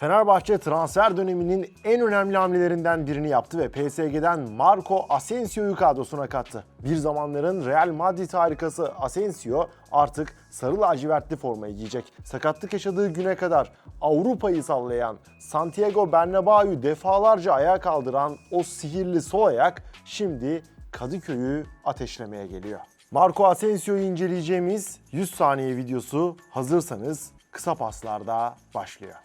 Fenerbahçe transfer döneminin en önemli hamlelerinden birini yaptı ve PSG'den Marco Asensio'yu kadrosuna kattı. Bir zamanların Real Madrid harikası Asensio artık sarı lacivertli formayı giyecek. Sakatlık yaşadığı güne kadar Avrupa'yı sallayan, Santiago Bernabéu'yu defalarca ayağa kaldıran o sihirli sol ayak şimdi Kadıköy'ü ateşlemeye geliyor. Marco Asensio'yu inceleyeceğimiz 100 saniye videosu hazırsanız kısa paslarda başlıyor.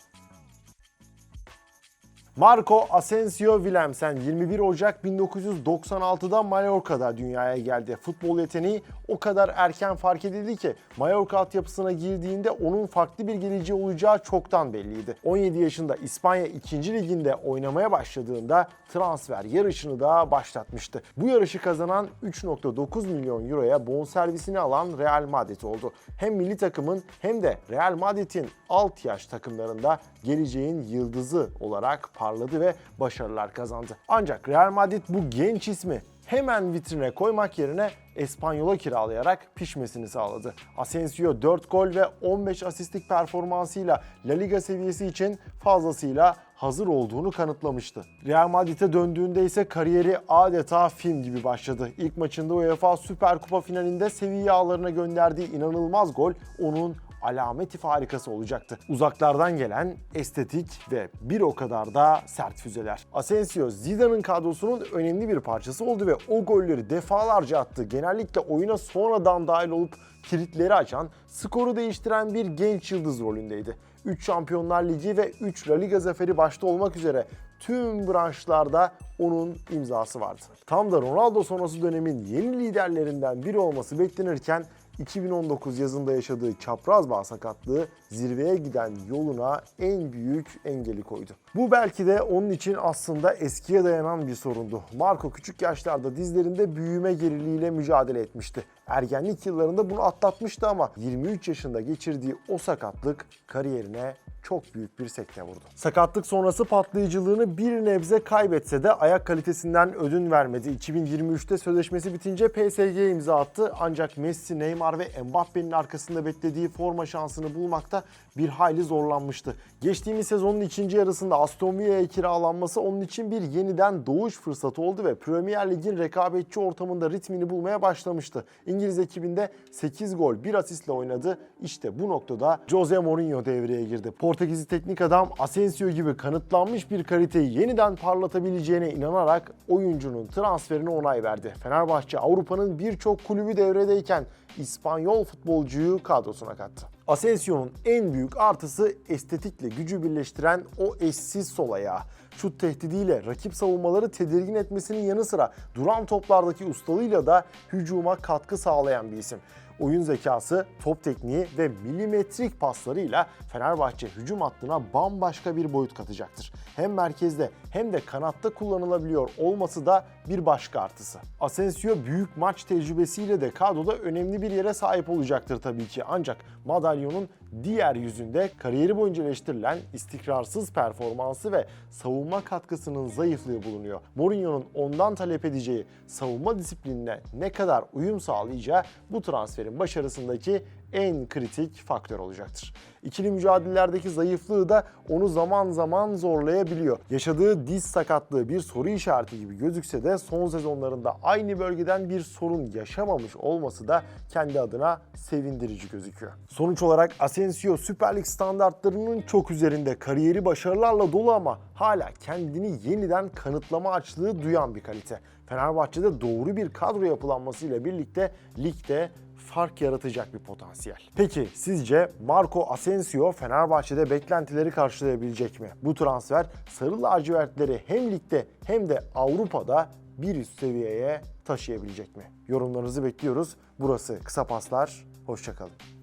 Marco Asensio Willemsen 21 Ocak 1996'da Mallorca'da dünyaya geldi. Futbol yeteneği o kadar erken fark edildi ki Mallorca altyapısına girdiğinde onun farklı bir geleceği olacağı çoktan belliydi. 17 yaşında İspanya 2. liginde oynamaya başladığında transfer yarışını da başlatmıştı. Bu yarışı kazanan 3.9 milyon euroya bonservisini alan Real Madrid oldu. Hem milli takımın hem de Real Madrid'in alt yaş takımlarında geleceğin yıldızı olarak parladı ve başarılar kazandı. Ancak Real Madrid bu genç ismi hemen vitrine koymak yerine Espanyol'a kiralayarak pişmesini sağladı. Asensio 4 gol ve 15 asistlik performansıyla La Liga seviyesi için fazlasıyla hazır olduğunu kanıtlamıştı. Real Madrid'e döndüğünde ise kariyeri adeta film gibi başladı. İlk maçında UEFA Süper Kupa finalinde seviye ağlarına gönderdiği inanılmaz gol onun alameti farikası olacaktı. Uzaklardan gelen estetik ve bir o kadar da sert füzeler. Asensio Zidane'ın kadrosunun önemli bir parçası oldu ve o golleri defalarca attı. Genellikle oyuna sonradan dahil olup kilitleri açan, skoru değiştiren bir genç yıldız rolündeydi. 3 Şampiyonlar Ligi ve 3 La Liga zaferi başta olmak üzere tüm branşlarda onun imzası vardı. Tam da Ronaldo sonrası dönemin yeni liderlerinden biri olması beklenirken 2019 yazında yaşadığı çapraz bağ sakatlığı zirveye giden yoluna en büyük engeli koydu. Bu belki de onun için aslında eskiye dayanan bir sorundu. Marco küçük yaşlarda dizlerinde büyüme geriliğiyle mücadele etmişti. Ergenlik yıllarında bunu atlatmıştı ama 23 yaşında geçirdiği o sakatlık kariyerine çok büyük bir sekte vurdu. Sakatlık sonrası patlayıcılığını bir nebze kaybetse de ayak kalitesinden ödün vermedi. 2023'te sözleşmesi bitince PSG'ye imza attı ancak Messi, Neymar ve Mbappe'nin arkasında beklediği forma şansını bulmakta bir hayli zorlanmıştı. Geçtiğimiz sezonun ikinci yarısında Aston Villa'ya kiralanması onun için bir yeniden doğuş fırsatı oldu ve Premier Lig'in rekabetçi ortamında ritmini bulmaya başlamıştı. İngiliz ekibinde 8 gol 1 asistle oynadı. İşte bu noktada Jose Mourinho devreye girdi. Portekizli teknik adam Asensio gibi kanıtlanmış bir kaliteyi yeniden parlatabileceğine inanarak oyuncunun transferine onay verdi. Fenerbahçe Avrupa'nın birçok kulübü devredeyken İspanyol futbolcuyu kadrosuna kattı. Asensio'nun en büyük artısı estetikle gücü birleştiren o eşsiz sol ayağı. Şut tehdidiyle rakip savunmaları tedirgin etmesinin yanı sıra duran toplardaki ustalığıyla da hücuma katkı sağlayan bir isim. Oyun zekası, top tekniği ve milimetrik paslarıyla Fenerbahçe hücum hattına bambaşka bir boyut katacaktır. Hem merkezde hem de kanatta kullanılabiliyor olması da bir başka artısı. Asensio büyük maç tecrübesiyle de kadroda önemli bir yere sahip olacaktır tabii ki. Ancak madalyonun diğer yüzünde kariyeri boyunca eleştirilen istikrarsız performansı ve savunma katkısının zayıflığı bulunuyor. Mourinho'nun ondan talep edeceği savunma disiplinine ne kadar uyum sağlayacağı bu transferin başarısındaki en kritik faktör olacaktır. İkili mücadelelerdeki zayıflığı da onu zaman zaman zorlayabiliyor. Yaşadığı diz sakatlığı bir soru işareti gibi gözükse de son sezonlarında aynı bölgeden bir sorun yaşamamış olması da kendi adına sevindirici gözüküyor. Sonuç olarak Asensio Süper Lig standartlarının çok üzerinde kariyeri başarılarla dolu ama hala kendini yeniden kanıtlama açlığı duyan bir kalite. Fenerbahçe'de doğru bir kadro yapılanmasıyla birlikte ligde fark yaratacak bir potansiyel. Peki sizce Marco Asensio Fenerbahçe'de beklentileri karşılayabilecek mi? Bu transfer sarı lacivertleri hem ligde hem de Avrupa'da bir üst seviyeye taşıyabilecek mi? Yorumlarınızı bekliyoruz. Burası Kısa Paslar. Hoşçakalın.